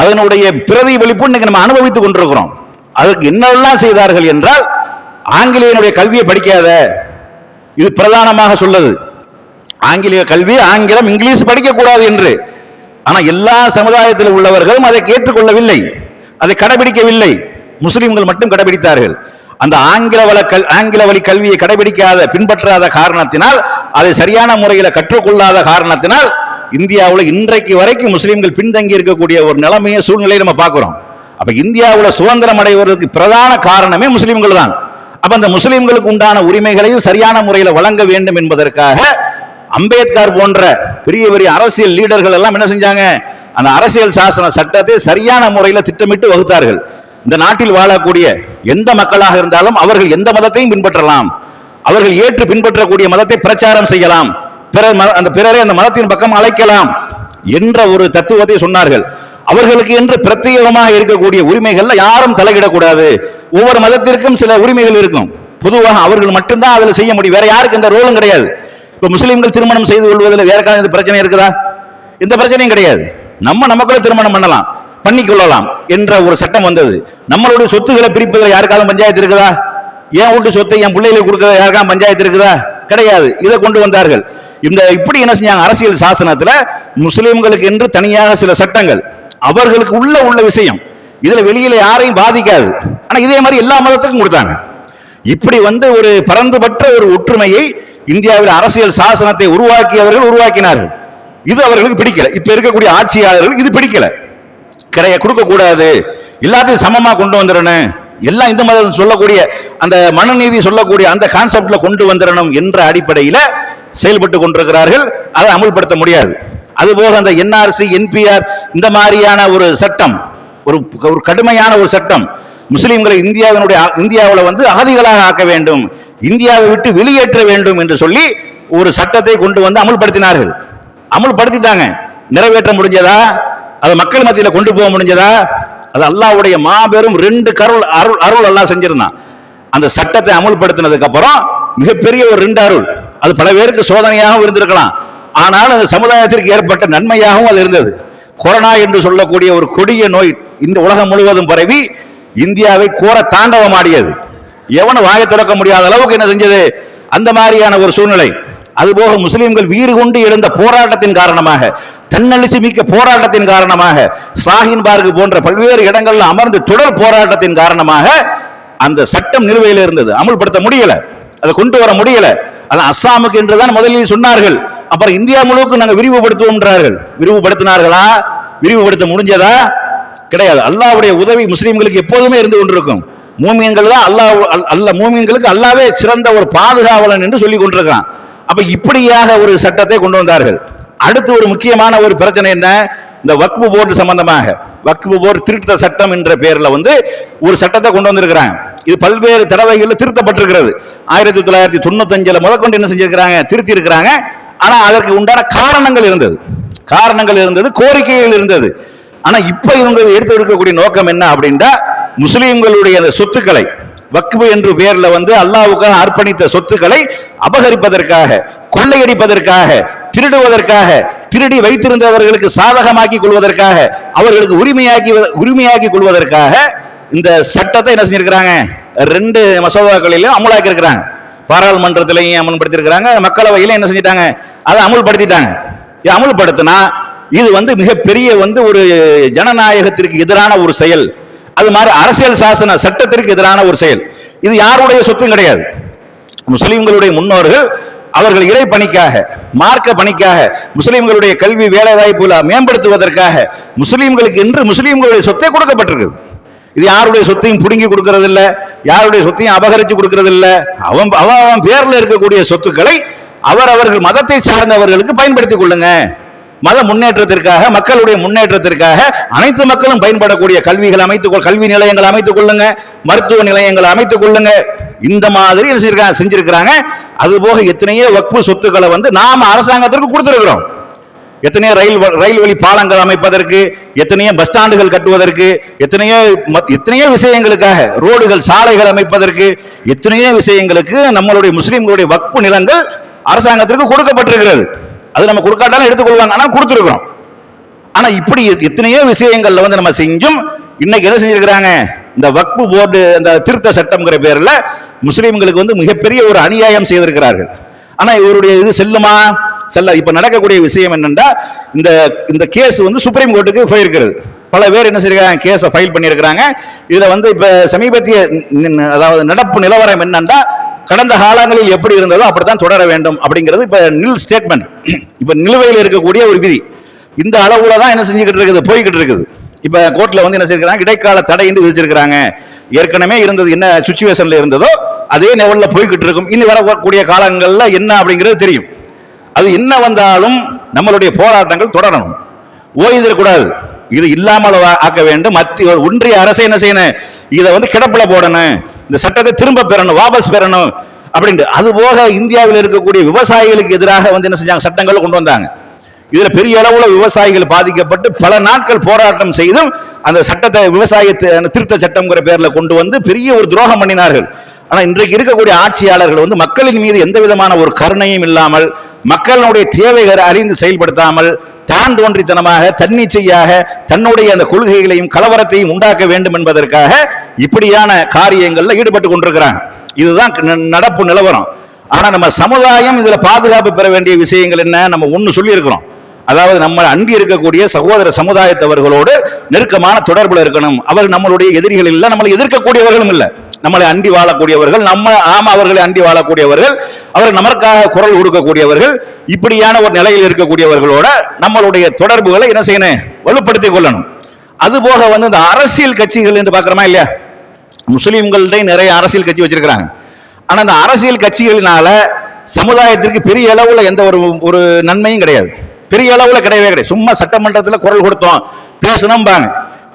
அதனுடைய பிரதிபலிப்பு இன்னைக்கு நம்ம அனுபவித்துக் கொண்டிருக்கிறோம். அதற்கு என்னெல்லாம் செய்தார்கள் என்றால் ஆங்கிலேயனுடைய கல்வியை படிக்காத. இது பிரதானமாக சொல்லுது. ஆங்கிலேய கல்வி ஆங்கிலம் இங்கிலீஷ் படிக்கக்கூடாது என்று. ஆனால் எல்லா சமுதாயத்தில் உள்ளவர்களும் அதை கேட்டுக்கொள்ளவில்லை. அதை கடைபிடிக்கவில்லை. முஸ்லிம்கள் மட்டும் கடைபிடித்தார்கள். அந்த ஆங்கில வள கல் ஆங்கில வழி கல்வியை கடைபிடிக்காத பின்பற்றாத காரணத்தினால் அதை சரியான முறையில் கற்றுக்கொள்ளாத காரணத்தினால் இந்தியாவில் இன்றைக்கு வரைக்கும் முஸ்லீம்கள் பின்தங்கி இருக்கக்கூடிய ஒரு நிலைமையை சூழ்நிலையை நம்ம பார்க்குறோம். அப்போ இந்தியாவில் சுதந்திரம் அடைவதற்கு பிரதான காரணமே முஸ்லீம்கள் தான். அப்போ அந்த முஸ்லீம்களுக்கு உண்டான உரிமைகளையும் சரியான முறையில் வழங்க வேண்டும் என்பதற்காக அம்பேத்கர் போன்ற பெரிய பெரிய அரசியல் லீடர்கள் எல்லாம் என்ன செஞ்சாங்க? அந்த அரசியல் சாசன சட்டத்தை சரியான முறையில் திட்டமிட்டு வகுத்தார்கள். இந்த நாட்டில் வாழக்கூடிய எந்த மக்களாக இருந்தாலும் அவர்கள் எந்த மதத்தையும் பின்பற்றலாம். அவர்கள் ஏற்று பின்பற்றக்கூடிய மதத்தை பிரச்சாரம் செய்யலாம். பிறர் மத- அந்த பிறரை அந்த மதத்தின் பக்கம் அழைக்கலாம் என்ற ஒரு தத்துவத்தை சொன்னார்கள். அவர்களுக்கு என்று பிரத்யேகமாக இருக்கக்கூடிய உரிமைகள்ல யாரும் தலையிடக்கூடாது. ஒவ்வொரு மதத்திற்கும் சில உரிமைகள் இருக்கும். பொதுவாக அவர்கள் மட்டும்தான் அதில் செய்ய முடியும். வேற யாருக்கு இந்த ரோலும் கிடையாது. இப்ப முஸ்லீம்கள் திருமணம் செய்து கொள்வதில் வேற ஏதாவது பிரச்சனை இருக்குதா? எந்த பிரச்சனையும் கிடையாது. நம்ம நமக்குள்ள திருமணம் பண்ணலாம் பண்ணிக்கொள்ளலாம் என்ற ஒரு சட்டம் வந்தது. நம்மளுடைய சொத்துக்களை பிரிப்பதில் யாருக்காவது பஞ்சாயத்து இருக்குதா? என் வீட்டு சொத்தை என் பிள்ளைகளுக்கு கொடுக்கறது யாருக்காவது பஞ்சாயத்து இருக்குதா? கிடையாது. இதை கொண்டு வந்தார்கள். இந்த இப்படி என்ன செஞ்சாங்க? அரசியல் சாசனத்தில் முஸ்லீம்களுக்கு என்று தனியாக சில சட்டங்கள். அவர்களுக்கு உள்ள உள்ள விஷயம். இதில் வெளியில யாரையும் பாதிக்காது. ஆனால் இதே மாதிரி எல்லா மதத்துக்கும் கொடுத்தாங்க. இப்படி வந்து ஒரு பரந்துபட்ட ஒரு ஒற்றுமையை இந்தியாவில் அரசியல் சாசனத்தை உருவாக்கியவர்கள் உருவாக்கினார்கள். இது அவர்களுக்கு பிடிக்கல. இப்ப இருக்கக்கூடிய ஆட்சியாளர்கள் இது பிடிக்கல. கிடையாது கொடுக்க கூடாது. எல்லாத்தையும் சமமா கொண்டு வந்துடணும். எல்லாம் இந்த மதம் சொல்லக்கூடிய அந்த மனநீதி சொல்லக்கூடிய அந்த கான்செப்ட்ல கொண்டு வந்துடணும் என்ற அடிப்படையில செயல்பட்டு கொண்டிருக்கிறார்கள். அதை அமுல்படுத்த முடியாது. அதுபோக அந்த என்ஆர்சி என்பிஆர் இந்த மாதிரியான ஒரு சட்டம் ஒரு ஒரு கடுமையான ஒரு சட்டம் முஸ்லீம்களை இந்தியாவினுடைய இந்தியாவில் வந்து அகதிகளாக ஆக்க வேண்டும். இந்தியாவை விட்டு வெளியேற்ற வேண்டும் என்று சொல்லி ஒரு சட்டத்தை கொண்டு வந்து அமுல்படுத்தினார்கள். அமுல்படுத்திட்டாங்க. நிறைவேற்ற முடிஞ்சதா? அதை மக்கள் மத்தியில் கொண்டு போக முடிஞ்சதா? அது அல்லாவுடைய மாபெரும் ரெண்டு கருள் அருள் அருள் எல்லாம் செஞ்சிருந்தான். அந்த சட்டத்தை அமுல்படுத்தினதுக்கு அப்புறம் மிகப்பெரிய ஒரு ரெண்டு அருள். அது பல பேருக்கு சோதனையாகவும் இருந்திருக்கலாம். ஆனால் அது சமுதாயத்திற்கு ஏற்பட்ட நன்மையாகவும் அது இருந்தது. கொரோனா என்று சொல்லக்கூடிய ஒரு கொடிய நோய் இந்த உலகம் முழுவதும் பரவி இந்தியாவை கோர தாண்டவமாடியது. எவனும் வாயை திறக்க முடியாத அளவுக்கு என்ன செஞ்சது? அந்த மாதிரியான ஒரு சூழ்நிலை. அதுபோக முஸ்லிம்கள் வீறு கொண்டு எழுந்த போராட்டத்தின் காரணமாக தன்னெழுச்சி மிக்க போராட்டத்தின் காரணமாக சாஹின் பார்க் போன்ற பல்வேறு இடங்கள்ல அமர்ந்து தொடர் போராட்டத்தின் காரணமாக அந்த சட்டம் நிலுவையில் இருந்தது. அமுல்படுத்த முடியல. அதை கொண்டு வர முடியல. அது அஸ்ஸாமுக்கு என்றுதான் முதலில் சொன்னார்கள். அப்புறம் இந்தியா முழுவதும் நாங்கள் விரிவுபடுத்துவோம்ன்றார்கள். விரிவுபடுத்தினார்களா? விரிவுபடுத்த முடிஞ்சதா? கிடையாது. அல்லாவுடைய உதவி முஸ்லீம்களுக்கு எப்போதுமே இருந்து கொண்டிருக்கும். மூமியன்கள் தான் அல்லா அல்ல மூமியன்களுக்கு அல்லாவே சிறந்த ஒரு பாதுகாவலன் என்று சொல்லி கொண்டிருக்கான் அப்ப இப்படியாக ஒரு சட்டத்தை கொண்டு வந்தார்கள். அடுத்து ஒரு முக்கியமான ஒரு பிரச்சனை என்ன? இந்த வக்பு போர்டு சம்பந்தமாக. வக்பு போர்டு திருத்த சட்டம் என்ற பெயரில் வந்து ஒரு சட்டத்தை கொண்டு வந்திருக்கிறாங்க. இது பல்வேறு தடவைகளில் திருத்தப்பட்டிருக்கிறது. ஆயிரத்தி தொள்ளாயிரத்தி தொண்ணூத்தஞ்சில் முதற்கொண்டு என்ன செஞ்சிருக்கிறாங்க? திருத்தி இருக்கிறாங்க ஆனால் அதற்கு உண்டான காரணங்கள் இருந்தது. காரணங்கள் இருந்தது கோரிக்கைகள் இருந்தது. ஆனால் இப்போ இவங்க எடுத்து இருக்கக்கூடிய நோக்கம் என்ன அப்படின்னா முஸ்லீம்களுடைய அந்த சொத்துக்களை வக்பு என்று பெயர்ல வந்து அல்லாஹ்வுக்காக அர்ப்பணித்த சொத்துக்களை அபகரிப்பதற்காக கொள்ளையடிப்பதற்காக திருடுவதற்காக திருடி வைத்திருந்தவர்களுக்கு சாதகமாக்கி கொள்வதற்காக அவர்களுக்கு உரிமையாக்கி உரிமையாக்கி கொள்வதற்காக இந்த சட்டத்தை என்ன செஞ்சிருக்கிறாங்க? ரெண்டு மசோதாக்களிலும் அமலாக்கி இருக்கிறாங்க பாராளுமன்றத்திலையும் அமல்படுத்தியிருக்கிறாங்க. மக்களவையிலும் என்ன செஞ்சிட்டாங்க? அதை அமுல்படுத்திட்டாங்க. இது அமுல்படுத்தினா இது வந்து மிகப்பெரிய வந்து ஒரு ஜனநாயகத்திற்கு எதிரான ஒரு செயல். அது மாதிரி அரசியல் சாசன சட்டத்திற்கு எதிரான ஒரு செயல். இது யாருடைய சொத்தும் கிடையாது. முஸ்லிம்களுடைய முன்னோர்கள் அவர்கள் இறை பணிக்காக மார்க்க பணிக்காக முஸ்லிம்களுடைய கல்வி வேலை வாய்ப்புகளை மேம்படுத்துவதற்காக முஸ்லிம்களுக்கு என்று முஸ்லிம்களுடைய சொத்தை கொடுக்கப்பட்டிருக்குது. இது யாருடைய சொத்தையும் புடுங்கி கொடுக்கறதில்ல யாருடைய சொத்தையும் அபகரிச்சு கொடுக்கறதில்ல. அவன் அவன் அவன் இருக்கக்கூடிய சொத்துக்களை அவர் அவர்கள் மதத்தை சார்ந்தவர்களுக்கு பயன்படுத்திக் கொள்ளுங்க. மத முன்னேற்றத்திற்காக மக்களுடைய முன்னேற்றத்திற்காக அனைத்து மக்களும் பயன்படக்கூடிய கல்விகள் அமைத்துக் கல்வி நிலையங்கள் அமைத்துக் கொள்ளுங்க மருத்துவ நிலையங்கள் அமைத்துக் கொள்ளுங்க. இந்த மாதிரி என்ன செஞ்சிருக்காங்க செஞ்சிருக்கிறாங்க. அதுபோக எத்தனையோ வக்பு சொத்துக்களை வந்து நாம அரசாங்கத்திற்கு கொடுத்துருக்கிறோம். எத்தனையோ ரயில் வ- ரயில் வழி பாலங்கள் அமைப்பதற்கு எத்தனையோ பஸ் ஸ்டாண்டுகள் கட்டுவதற்கு எத்தனையோ மத்- எத்தனையோ விஷயங்களுக்காக ரோடுகள் சாலைகள் அமைப்பதற்கு எத்தனையோ விஷயங்களுக்கு நம்மளுடைய முஸ்லீம்களுடைய வக்பு நிலங்கள் அரசாங்கத்திற்கு கொடுக்கப்பட்டிருக்கிறது. அது நம்ம கொடுக்காட்டாலும் எடுத்துக்கொள்வாங்க. ஆனால் கொடுத்துருக்குறோம். ஆனால் இப்படி எத்தனையோ விஷயங்களில் வந்து நம்ம செஞ்சும் இன்னைக்கு என்ன செஞ்சிருக்கிறாங்க? இந்த வக்பு போர்டு இந்த திருத்த சட்டம்ங்கிற பேரில் முஸ்லீம்களுக்கு வந்து மிகப்பெரிய ஒரு அநியாயம் செய்திருக்கிறார்கள். ஆனால் இவருடைய இது செல்லுமா? செல்ல இப்போ நடக்கக்கூடிய விஷயம் என்னென்னா இந்த இந்த கேஸ் வந்து சுப்ரீம் கோர்ட்டுக்கு போயிருக்கிறது. பல பேர் என்ன செய்யறாங்க கேஸை ஃபைல் பண்ணியிருக்கிறாங்க. இதில் வந்து இப்போ சமீபத்திய அதாவது நடப்பு நிலவரம் என்னன்னா கடந்த காலங்களில் எப்படி இருந்ததோ அப்படித்தான் தொடர வேண்டும் அப்படிங்கிறது இப்ப நில் ஸ்டேட்மெண்ட் இப்ப நிலுவையில் இருக்கக்கூடிய ஒரு விதி. இந்த அளவுல தான் என்ன செஞ்சுக்கிட்டு இருக்குது? போய்கிட்டு இருக்குது. இப்ப கோர்ட்ல வந்து என்ன செய்யறாங்க இடைக்கால தடை என்று விதிச்சிருக்கிறாங்க. ஏற்கனவே இருந்தது என்ன சுச்சுவேஷன்ல இருந்ததோ அதே லெவல்ல போய்கிட்டு இருக்கும். இனி வரக்கூடிய காலங்கள்ல என்ன அப்படிங்கிறது தெரியும். அது என்ன வந்தாலும் நம்மளுடைய போராட்டங்கள் தொடரணும். ஓய்திடக்கூடாது இது இல்லாமல் ஆக்க வேண்டும். மத்திய ஒன்றிய அரசு என்ன செய்யணும்? இதை வந்து கிடப்பில் போடணும். இந்த சட்டத்தை திரும்ப பெறணும் வாபஸ் பெறணும் அப்படின்ட்டு. அது போக இந்தியாவில் இருக்கக்கூடிய விவசாயிகளுக்கு எதிராக வந்து என்ன செஞ்சாங்க? சட்டங்கள் கொண்டு வந்தாங்க. இதுல பெரிய அளவுல விவசாயிகள் பாதிக்கப்பட்டு பல நாட்கள் போராட்டம் செய்தும் அந்த சட்டத்தை விவசாயத்தை திருத்த சட்டம்ங்கிற பேர்ல கொண்டு வந்து பெரிய ஒரு துரோகம் பண்ணினார்கள். ஆனா இன்றைக்கு இருக்கக்கூடிய ஆட்சியாளர்கள் வந்து மக்களின் மீது எந்த விதமான ஒரு கருணையும் இல்லாமல் மக்களுடைய தேவைகளை அறிந்து செயல்படுத்தாமல் தான் தோன்றித்தனமாக தன்னிச்சையாக தன்னுடைய அந்த கொள்கைகளையும் கலவரத்தையும் உண்டாக்க வேண்டும் என்பதற்காக இப்படியான காரியங்களில் ஈடுபட்டு கொண்டிருக்கிறாங்க இதுதான் நடப்பு நிலவரம். ஆனால் நம்ம சமுதாயம் இதில் பாதுகாப்பு பெற வேண்டிய விஷயங்கள் என்ன? நம்ம ஒன்று சொல்லியிருக்கிறோம். அதாவது நம்ம அண்டி இருக்கக்கூடிய சகோதர சமுதாயத்தவர்களோடு நெருக்கமான தொடர்பில் இருக்கணும். அவர் நம்மளுடைய எதிரிகள் இல்லை நம்மளை எதிர்க்கக்கூடியவர்களும் இல்லை. நம்மளை அண்டி வாழக்கூடியவர்கள் நம்ம ஆம அவர்களை அண்டி வாழக்கூடியவர்கள் அவர் நமக்காக குரல் கொடுக்கக்கூடியவர்கள் இப்படியான ஒரு நிலையில் இருக்கக்கூடியவர்களோட நம்மளுடைய தொடர்புகளை என்ன செய்யணும்? வலுப்படுத்திக் கொள்ளணும். அது போக வந்து இந்த அரசியல் கட்சிகள் என்று பார்க்கிறோமா இல்லையா? முஸ்லீம்கள்டே நிறைய அரசியல் கட்சி வச்சிருக்கிறாங்க. ஆனால் அந்த அரசியல் கட்சிகளினால சமுதாயத்திற்கு பெரிய அளவில் எந்த ஒரு ஒரு நன்மையும் கிடையாது. பெரிய அளவில் கிடையவே கிடையாது. சும்மா சட்டமன்றத்தில் குரல் கொடுத்தோம் பேசணும்பாங்க.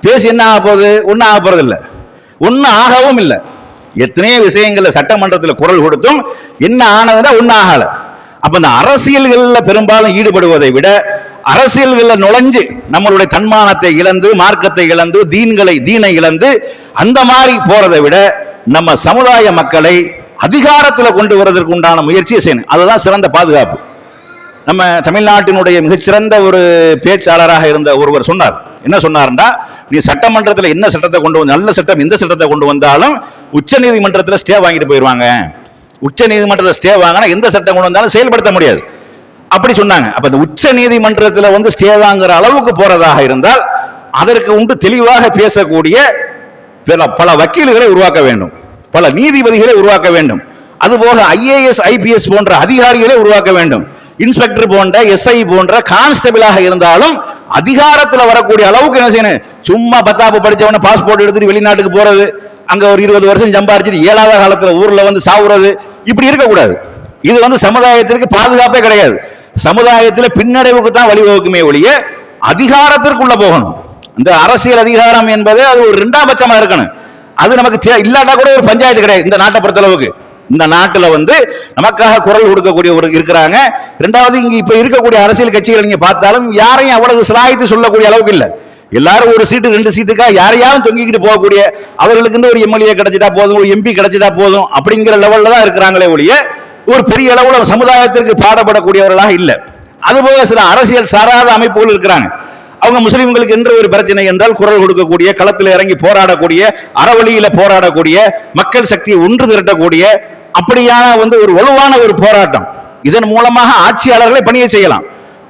பேசி என்ன ஆக போகுது? ஒன்றும் ஆக போகிறது இல்லை ஒன்றும் ஆகவும் இல்லை. எத்தனையோ விஷயங்களில் சட்டமன்றத்தில் குரல் கொடுத்தும் என்ன ஆனதுன்னா ஒன்றும் ஆகலை. அப்ப இந்த அரசியல்களில் பெரும்பாலும் ஈடுபடுவதை விட அரசியல்களில் நுழைஞ்சு நம்மளுடைய தன்மானத்தை இழந்து மார்க்கத்தை இழந்து தீன்களை தீனை இழந்து அந்த மாதிரி போறதை விட நம்ம சமுதாய மக்களை அதிகாரத்தில் கொண்டு வருவதற்கு உண்டான முயற்சியை செய்யணும். அதுதான் சிறந்த பாதுகாப்பு. நம்ம தமிழ்நாட்டினுடைய மிகச்சிறந்த ஒரு பேச்சாளராக இருந்த ஒருவர் சொன்னார். என்ன சொன்னார்னா நீ சட்டமன்றத்தில் என்ன சட்டத்தை கொண்டு வந்து நல்ல சட்டம் எந்த சட்டத்தை கொண்டு வந்தாலும் உச்ச நீதிமன்றத்தில் ஸ்டே வாங்கிட்டு போயிடுவாங்க உச்ச நீதிமன்றத்தில் ஸ்டே வாங்கினா எந்த சட்டம் கொண்டு வந்தாலும் செயல்படுத்த முடியாது. அப்படி சொன்னாங்க. அப்ப இந்த உச்ச நீதிமன்றத்தில் வந்து ஸ்டே வாங்குற அளவுக்கு போறதாக இருந்தால் அதற்கு உண்டு தெளிவாக பேசக்கூடிய பல பல வக்கீல்களை உருவாக்க வேண்டும். பல நீதிபதிகளை உருவாக்க வேண்டும். அதுபோக ஐஏஎஸ் ஐபிஎஸ் போன்ற அதிகாரிகளை உருவாக்க வேண்டும். இன்ஸ்பெக்டர் போன்ற எஸ்ஐ போன்ற கான்ஸ்டபிளாக இருந்தாலும் அதிகாரத்தில் வரக்கூடிய அளவுக்கு என்ன செய்யணும்? சும்மா பத்தாப்பு படித்தவன பாஸ்போர்ட் எடுத்துட்டு வெளிநாட்டுக்கு போறது அங்க ஒரு இருபது வருஷம் சம்பாரிச்சுட்டு ஏழாத காலத்துல ஊர்ல வந்து சாவுறது இப்படி இருக்கக்கூடாது. இது வந்து சமுதாயத்திற்கு பாதுகாப்பே கிடையாது. சமுதாயத்தில் பின்னடைவுக்கு தான் வழிவகுக்குமே ஒழிய அதிகாரத்திற்குள்ள போகணும். இந்த அரசியல் அதிகாரம் என்பது அது ஒரு ரெண்டாம் பட்சமா இருக்கணும். அது நமக்கு இல்லாட்டா கூட ஒரு பஞ்சாயத்து கிடையாது இந்த நாட்டை பொறுத்தளவுக்கு. இந்த நாட்டில் வந்து நமக்காக குரல் கொடுக்கக்கூடிய ஒரு இருக்கிறாங்க. ரெண்டாவது இங்கே இப்போ இருக்கக்கூடிய அரசியல் கட்சிகள் நீங்கள் பார்த்தாலும் யாரையும் அவ்வளவு சிலாய்த்து சொல்லக்கூடிய அளவுக்கு இல்லை. எல்லாரும் ஒரு சீட்டு ரெண்டு சீட்டுக்காக யாரையாவது தொங்கிக்கிட்டு போகக்கூடிய அவர்களுக்குன்னு ஒரு எம்எல்ஏ கிடைச்சிட்டா போதும் ஒரு எம்பி கிடைச்சிட்டா போதும் அப்படிங்கிற லெவலில் தான் இருக்கிறாங்களே ஒழிய ஒரு பெரிய அளவில் சமுதாயத்திற்கு பாடப்படக்கூடியவர்களாக இல்லை. அதுபோக சில அரசியல் சாராத அமைப்புகள் இருக்கிறாங்க. அவங்க முஸ்லீம்களுக்கு என்ற ஒரு பிரச்சனை என்றால் குரல் கொடுக்கக்கூடிய களத்தில் இறங்கி போராடக்கூடிய அறவழியில போராடக்கூடிய மக்கள் சக்தியை ஒன்று திரட்டக்கூடிய அப்படியான வந்து ஒரு வலுவான ஒரு போராட்டம். இதன் மூலமாக ஆட்சியாளர்களை பணியை செய்யலாம்.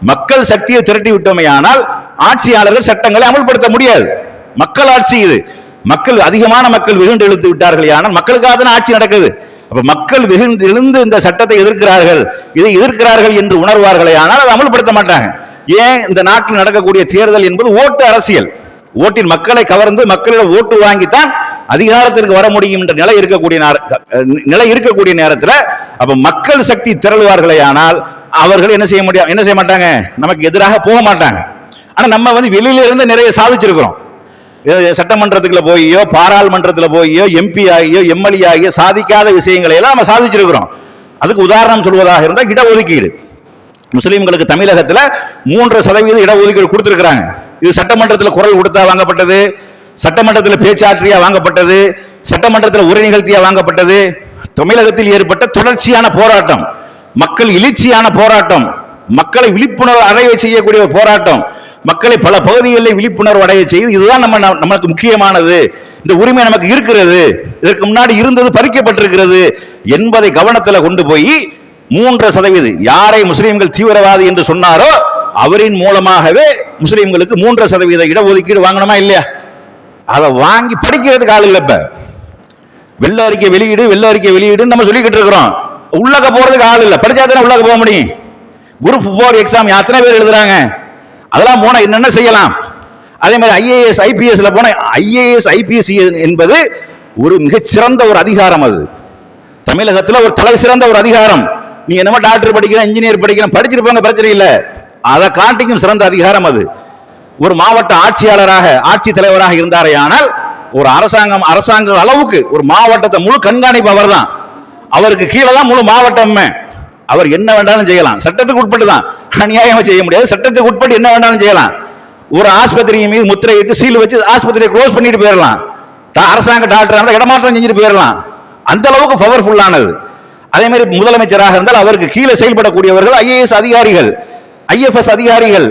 மக்கள் சக்தியை திரட்டி விட்டோமையானால் ஆட்சியாளர்கள் சட்டங்களை அமல்படுத்த முடியாது. மக்கள் ஆட்சி இது. மக்கள் அதிகமான மக்கள் வெகுண்டு இழுத்து விட்டார்கள் ஆனால் மக்களுக்காக தான் ஆட்சி நடக்குது. அப்ப மக்கள் வெகுண்டு எழுந்து இந்த சட்டத்தை எதிர்க்கிறார்கள். இதை எதிர்க்கிறார்கள் என்று உணர்வார்களே ஆனால் அதை அமல்படுத்த மாட்டாங்க. ஏன் இந்த நாட்டில் நடக்கக்கூடிய தேர்தல் என்பது ஓட்டு அரசியல்? ஓட்டின் மக்களை கவர்ந்து மக்களிடம் ஓட்டு வாங்கித்தான் அதிகாரத்திற்கு வர முடியும் என்ற நிலை இருக்கக்கூடிய நிலை இருக்கக்கூடிய நேரத்தில் அப்ப மக்கள் சக்தி திரளுவார்களே ஆனால் அவர்கள் என்ன செய்ய முடியும்? என்ன செய்ய மாட்டாங்க? நமக்கு எதிராக போக மாட்டாங்க. ஆனா நம்ம வந்து வெளியில இருந்து நிறைய சாதிச்சிருக்கிறோம். சட்டமன்றத்துக்குள்ள போயோ பாராளுமன்றத்தில் போயோ எம்பி ஆகியோ எம்எல்ஏ ஆகியோ சாதிக்காத விஷயங்களை எல்லாம் நம்ம சாதிச்சிருக்கிறோம். அதுக்கு உதாரணம் சொல்வதாக இருந்தால் இடஒதுக்கீடு. முஸ்லீம்களுக்கு தமிழகத்தில் மூன்று சதவீத இடஒதுக்கீடு கொடுத்துருக்குறாங்க. இது சட்டமன்றத்தில் குரல் கொடுத்தா வாங்கப்பட்டது சட்டமன்றத்தில் பேச்சாற்றியா வாங்கப்பட்டது சட்டமன்றத்தில் உரை நிகழ்த்தியா வாங்கப்பட்டது. தமிழகத்தில் ஏற்பட்ட தொடர்ச்சியான போராட்டம் மக்கள் எழுச்சியான போராட்டம் மக்களை விழிப்புணர்வு அடைய செய்யக்கூடிய ஒரு போராட்டம் மக்களை பல பகுதிகளில் விழிப்புணர்வு அடைய செய்து இதுதான் நம்ம நமக்கு முக்கியமானது. இந்த உரிமை நமக்கு இருக்கிறது. இதற்கு முன்னாடி இருந்தது பறிக்கப்பட்டிருக்கிறது என்பதை கவனத்தில் கொண்டு போய் மூன்று சதவீதம். யாரை முஸ்லீம்கள் தீவிரவாதி என்று சொன்னாரோ அவரின் மூலமாகவே முஸ்லீம்களுக்கு மூன்று சதவீத இடஒதுக்கீடு வாங்கணுமா இல்லையா? அதை வாங்கி படிக்கிறதுக்கு ஆள் இல்லை இப்போ. வெள்ள அறிக்கை வெளியீடு வெள்ள அறிக்கை வெளியீடுன்னு நம்ம சொல்லிக்கிட்டு இருக்கிறோம். உள்ளக்க போகிறதுக்கு ஆள் இல்லை. படிச்சா தானே உள்ளக்க போக முடியும். குரூப் ஃபோர் எக்ஸாம் எத்தனை பேர் எழுதுறாங்க? அதெல்லாம் போனால் என்னென்ன செய்யலாம்? அதே மாதிரி ஐஏஎஸ் ஐபிஎஸ்ல போன ஐஏஎஸ் ஐபிஎஸ் என்பது ஒரு மிகச்சிறந்த ஒரு அதிகாரம் அது. தமிழகத்தில் ஒரு தலை சிறந்த ஒரு அதிகாரம். நீ என்னமோ டாக்டர் படிக்கிறேன் இன்ஜினியர் படிக்கிறேன் படிச்சிருப்பாங்க பிரச்சனை இல்லை. அதை காட்டிக்கும் சிறந்த அதிகாரம் அது. ஒரு மாவட்ட ஆட்சியாளராக ஆட்சி தலைவராக இருந்தாரே ஆனால் ஒரு அரசாங்கம் அரசாங்க அளவுக்கு ஒரு மாவட்டத்தை முழு கண்காணிப்பு அவர் தான். அவருக்கு கீழே தான் முழு மாவட்டமே. அவர் என்ன வேண்டாலும் செய்யலாம். சட்டத்துக்கு உட்பட்டு தான். அநியாயமா செய்ய முடியாது. சட்டத்துக்கு உட்பட்டு என்ன வேண்டாலும் செய்யலாம். ஒரு ஆஸ்பத்திரி மீது முத்திரையிட்டு சீல் வச்சு ஆஸ்பத்திரியை க்ளோஸ் பண்ணிட்டு போயிடலாம். டா- அரசாங்க டாக்டர் இருந்தால் இடமாற்றம் செஞ்சுட்டு போயிடலாம். அந்த அளவுக்கு பவர்ஃபுல்லானது அதே மாதிரி முதலமைச்சராக இருந்தால் அவருக்கு கீழே செயல்படக்கூடியவர்கள் ஐஏஎஸ் அதிகாரிகள் ஐஎஃப்எஸ் அதிகாரிகள்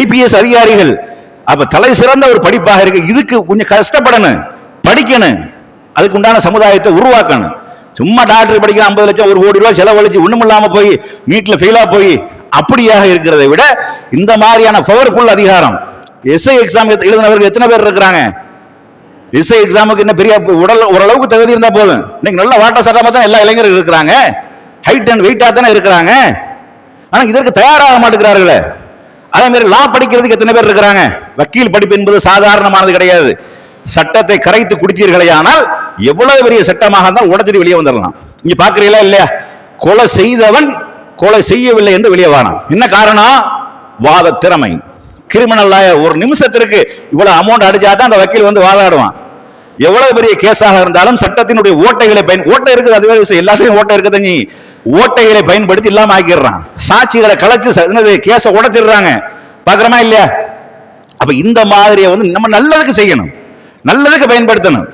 ஐபிஎஸ் அதிகாரிகள். அப்ப தலை சிறந்த ஒரு படிப்பாக இருக்கு. இதுக்கு கொஞ்சம் கஷ்டப்படணும் படிக்கணும். அதுக்கு உண்டான சமுதாயத்தை உருவாக்கணும். சும்மா டாக்டர் படிக்கிற ஐம்பது லட்சம் ஒரு கோடி ரூபாய் செலவழிச்சு ஒண்ணும் இல்லாம போய் வீட்டில் ஃபெயிலா போய் அப்படியாக இருக்கிறதை விட இந்த மாதிரியான பவர்ஃபுல் அதிகாரம் எஸ்ஐ எக்ஸாம் எழுதினவர்கள் எத்தனை பேர் இருக்கிறாங்க? இசை எக்ஸாமுக்கு என்ன பெரிய உடல் ஓரளவுக்கு தகுதி இருந்தா போதும். இன்னைக்கு நல்ல வாட்ட சட்டமாக தான் எல்லா இளைஞர்கள் இருக்கிறாங்க. ஹைட் அண்ட் வெயிட்டாக தானே இருக்கிறாங்க. ஆனால் இதற்கு தயாராக மாட்டேங்கிறார்களே அதே மாதிரி லா படிக்கிறதுக்கு எத்தனை பேர் இருக்கிறாங்க? வக்கீல் படிப்பு என்பது சாதாரணமானது கிடையாது. சட்டத்தை கரைத்து குடித்தீர்களே ஆனால் எவ்வளவு பெரிய சட்டமாக இருந்தால் உடச்சிட்டு வெளியே வந்துடலாம். இங்க பாக்குறீங்களா இல்லையா? கொலை செய்தவன் கொலை செய்யவில்லை என்று வெளியே வாரான் என்ன காரணம்? வாத திறமை கிரிமினல் லாயர் ஒரு நிமிஷத்திற்கு இவ்வளவு அமௌண்ட் அடிச்சாதான் அந்த வக்கீல் வந்து வாதாடுவான். எவ்வளவு பெரிய கேஸாக இருந்தாலும் சட்டத்தினுடைய ஓட்டைகளை பயன் ஓட்டை இருக்குது அதுவே விஷயம் எல்லாத்தையும் ஓட்டை இருக்குது நீ ஓட்டைகளை பயன்படுத்தி இல்லாம ஆக்கிடுறான். சாட்சிகளை கலைச்சு என்னது கேஸை உடைச்சிடுறாங்க. பாக்குறோமா இல்லையா? அப்ப இந்த மாதிரியை வந்து நம்ம நல்லதுக்கு செய்யணும். நல்லதுக்கு பயன்படுத்தணும்.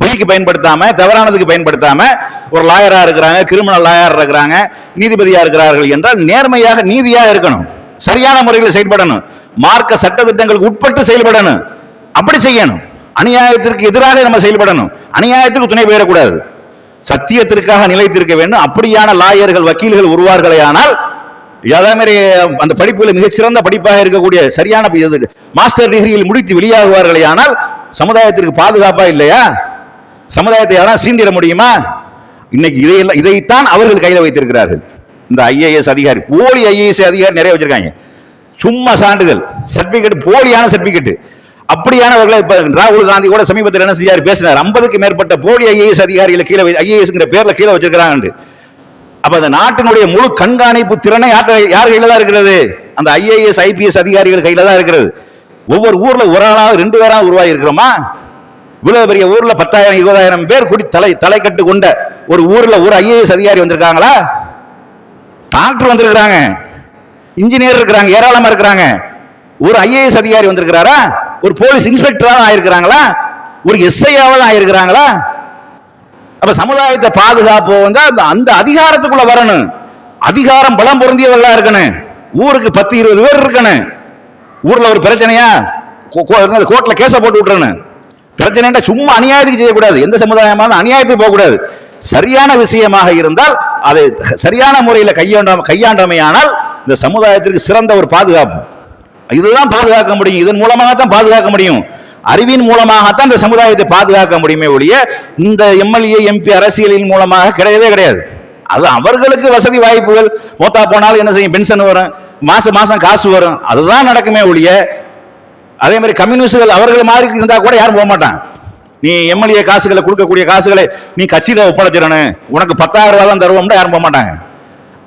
பொய்க்கு பயன்படுத்தாம தவறானதுக்கு பயன்படுத்தாம ஒரு லாயரா இருக்கிறாங்க கிரிமினல் லாயர் இருக்கிறாங்க நீதிபதியா இருக்கிறார்கள் என்றால் நேர்மையாக நீதியாக இருக்கணும். சரியான முறையில் செயல்படணும். மார்க்க சட்ட திட்டங்களுக்கு உட்பட்டு செயல்படணும். அப்படி செய்யணும். அநியாயத்திற்கு எதிராக நம்ம செயல்படணும். அநியாயத்துக்கு துணை பெயரக்கூடாது சத்தியத்திற்காக நிலைத்திருக்க வேண்டும். அப்படியான லாயர்கள் வக்கீல்கள் உருவார்களே ஆனால் அதே மாதிரி அந்த படிப்புகள் மிகச்சிறந்த படிப்பாக இருக்கக்கூடிய சரியான மாஸ்டர் டிகிரியில் முடித்து வெளியாகுவார்களே ஆனால் சமுதாயத்திற்கு பாதுகாப்பா இல்லையா? சமுதாயத்தை யாரும் சீண்டிட முடியுமா? இன்னைக்கு இதையெல்லாம் இதைத்தான் அவர்கள் கையில் வைத்திருக்கிறார்கள். இந்த ஐஏஎஸ் அதிகாரி போலி ஐஏஎஸ் அதிகாரி நிறைய வச்சிருக்காங்க. சும்மா சான்றிதழ் சர்டிபிகேட் போலியான சர்டிபிகேட் அப்படியானவர்களை இப்போ ராகுல் காந்தி கூட சமீபத்தில் என்ன செய்யார் பேசினார். ஐம்பதுக்கு மேற்பட்ட போலி ஐஏஎஸ் அதிகாரிகளை கீழே ஐஏஎஸ்ங்கிற பேரில் கீழே வச்சிருக்கிறாங்க அப்ப அந்த நாட்டினுடைய முழு கண்காணிப்பு திறனை யார் யார் கையில் தான் இருக்கிறது? அந்த ஐஏஎஸ் ஐபிஎஸ் அதிகாரிகள் கையில் தான் இருக்கிறது. ஒவ்வொரு ஊரில் ஒரு ஆளாவது ரெண்டு பேராக உருவாகி இருக்கிறோமா இவ்வளவு பெரிய ஊரில் பத்தாயிரம் இருபதாயிரம் பேர் கூடி தலை தலை கட்டு கொண்ட ஒரு ஊரில் ஒரு ஐஏஎஸ் அதிகாரி வந்திருக்காங்களா? டாக்டர் வந்திருக்கிறாங்க. இன்ஜினியர் இருக்கிறாங்க ஏராளமா இருக்கிறாங்க. ஒரு ஐஏஎஸ் அதிகாரி வந்திருக்கிறாரா? ஒரு போலீஸ் இன்ஸ்பெக்டரா ஆயிருக்கிறாங்களா? ஒரு எஸ்ஐயாவது ஆயிருக்கிறாங்களா? அப்ப சமுதாயத்தை பாதுகாப்பு வந்து அந்த அந்த அதிகாரத்துக்குள்ள வரணும். அதிகாரம் பலம் பொருந்தியவர்களா இருக்கணும். ஊருக்கு பத்து இருபது பேர் இருக்கணும். ஊர்ல ஒரு பிரச்சனையா? கோ- கோர்ட்ல கேஸ போட்டு விட்டுறணும். பிரச்சனைன்ற சும்மா அநியாயத்துக்கு செய்யக்கூடாது. எந்த சமுதாயமாக இருந்தாலும் அநியாயத்துக்கு போகக்கூடாது. சரியான விஷயமாக இருந்தால் அதை சரியான முறையில் கையாண்ட கையாண்டமையானால் இந்த சமுதாயத்திற்கு சிறந்த ஒரு பாதுகாப்பு. இதுதான் பாதுகாக்க முடியும். இதன் மூலமாகத்தான் பாதுகாக்க முடியும். அறிவின் மூலமாகத்தான் இந்த சமுதாயத்தை பாதுகாக்க முடியுமே ஒழிய இந்த எம்எல்ஏ எம்பி அரசியலின் மூலமாக கிடையவே கிடையாது. அது அவர்களுக்கு வசதி வாய்ப்புகள். மூத்தா போனாலும் என்ன செய்யும்? பென்ஷன் வரும். மாசம் மாசம் காசு வரும். அதுதான் நடக்குமே ஒழிய அதே மாதிரி கம்யூனிஸ்டுகள் அவர்கள் மாதிரி இருந்தால் கூட யாரும் போக மாட்டாங்க. நீ எம்எல்ஏ காசுகளை கொடுக்கக்கூடிய காசுகளை நீ கட்சியில் ஒப்படைச்சிடணும். உனக்கு பத்தாயிரம் ரூபா தான் தருவோம்னா யாரும் போக மாட்டாங்க.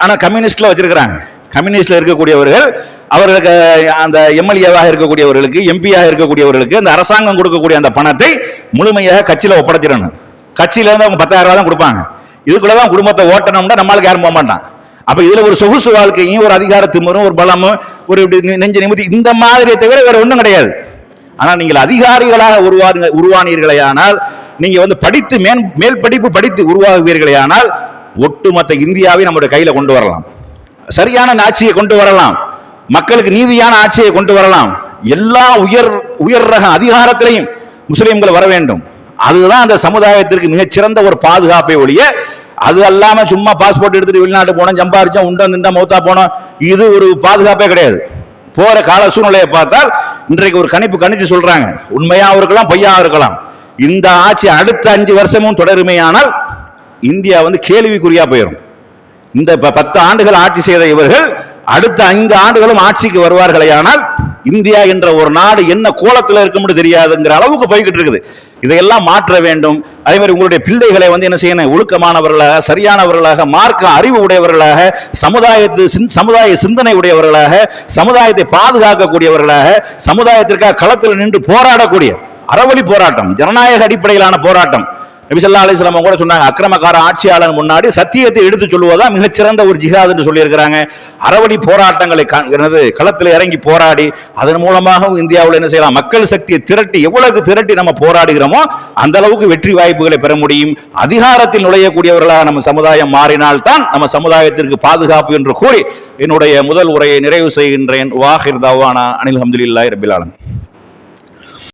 ஆனால் கம்யூனிஸ்டில் வச்சிருக்கிறாங்க. கம்யூனிஸ்டில் இருக்கக்கூடியவர்கள் அவர்களுக்கு அந்த எம்எல்ஏவாக இருக்கக்கூடியவர்களுக்கு எம்பியாக இருக்கக்கூடியவர்களுக்கு அந்த அரசாங்கம் கொடுக்கக்கூடிய அந்த பணத்தை முழுமையாக கட்சியில் ஒப்படைத்திடணும் கட்சியிலேருந்து அவங்க பத்தாயிரம் ரூபா தான் கொடுப்பாங்க. இதுக்குள்ளே தான் குடும்பத்தை ஓட்டணும்னா நம்மளுக்கு யாரும் போக மாட்டான். அப்போ இதில் ஒரு சொகுசு வாழ்க்கையும் ஒரு அதிகார திமிரும் ஒரு பலமும் ஒரு இப்படி நெ- நெஞ்ச நிமித்தி இந்த மாதிரியை தவிர வேறு ஒன்றும் கிடையாது. ஆனால் நீங்கள் அதிகாரிகளாக உருவாங்க உருவானீர்களே ஆனால் நீங்கள் வந்து படித்து மேல் மேல் படிப்பு படித்து உருவாகுவீர்களே ஆனால் ஒட்டுமொத்த இந்தியாவை நம்முடைய கையில் கொண்டு வரலாம். சரியான ஆட்சியை கொண்டு வரலாம். மக்களுக்கு நீதியான ஆட்சியை கொண்டு வரலாம். எல்லா உயர் உயர் ரக அதிகாரத்திலையும் முஸ்லீம்கள் வர வேண்டும். அதுதான் அந்த சமுதாயத்திற்கு மிகச்சிறந்த ஒரு பாதுகாப்பை ஒழிய அது அல்லாம சும்மா பாஸ்போர்ட் எடுத்துட்டு வெளிநாட்டு போனோம் சம்பாரிச்சோம் உண்டா நின்றா மௌத்தா போனோம் இது ஒரு பாதுகாப்பே கிடையாது. போற கால சூழ்நிலையை பார்த்தால் இன்றைக்கு ஒரு கணிப்பு கணிச்சு சொல்றாங்க. உண்மையாக இருக்கலாம் பொய்யாக இருக்கலாம். இந்த ஆட்சி அடுத்த அஞ்சு வருஷமும் தொடருமையானால் இந்தியா வந்து கேள்விக்குறியா போயிடும் இந்த பத்து ஆண்டுகள் ஆட்சி செய்த இவர்கள் அடுத்த ஐந்து ஆண்டுகளும் ஆட்சிக்கு வருவார்களே ஆனால் இந்தியா என்ற ஒரு நாடு என்ன கோலத்தில் இருக்கும்னு தெரியாதுங்கிற அளவுக்கு போய்கிட்டு இருக்குது. இதையெல்லாம் மாற்ற வேண்டும். அதே மாதிரி உங்களுடைய பிள்ளைகளை வந்து என்ன செய்யணும்? ஒழுக்கமானவர்களாக சரியானவர்களாக மார்க்க அறிவு உடையவர்களாக சமுதாயத்து சிந்- சமுதாய சிந்தனை உடையவர்களாக சமுதாயத்தை பாதுகாக்கக்கூடியவர்களாக சமுதாயத்திற்காக களத்தில் நின்று போராடக்கூடிய அறவழி போராட்டம் ஜனநாயக அடிப்படையிலான போராட்டம் நபிசல்லா ஸல்லல்லாஹு கூட சொன்னாங்க அக்கிரமக்கார ஆட்சியாளர் முன்னாடி சத்தியத்தை எடுத்து சொல்லுவதா மிகச்சிறந்த ஒரு ஜிஹாத் என்று சொல்லியிருக்கிறாங்க. அறவழி போராட்டங்களை எனது களத்தில் இறங்கி போராடி அதன் மூலமாக இந்தியாவில் என்ன செய்யலாம் மக்கள் சக்தியை திரட்டி எவ்வளவு திரட்டி நம்ம போராடுகிறோமோ அந்த அளவுக்கு வெற்றி வாய்ப்புகளை பெற முடியும். அதிகாரத்தில் நுழையக்கூடியவர்களாக நம்ம சமுதாயம் மாறினால்தான் நம்ம சமுதாயத்திற்கு பாதுகாப்பு என்று கூறி என்னுடைய முதல் உரையை நிறைவு செய்கின்றேன். வாஹிர் தவானா அனில் அஹமதுல்லாய் ரபிலாலன்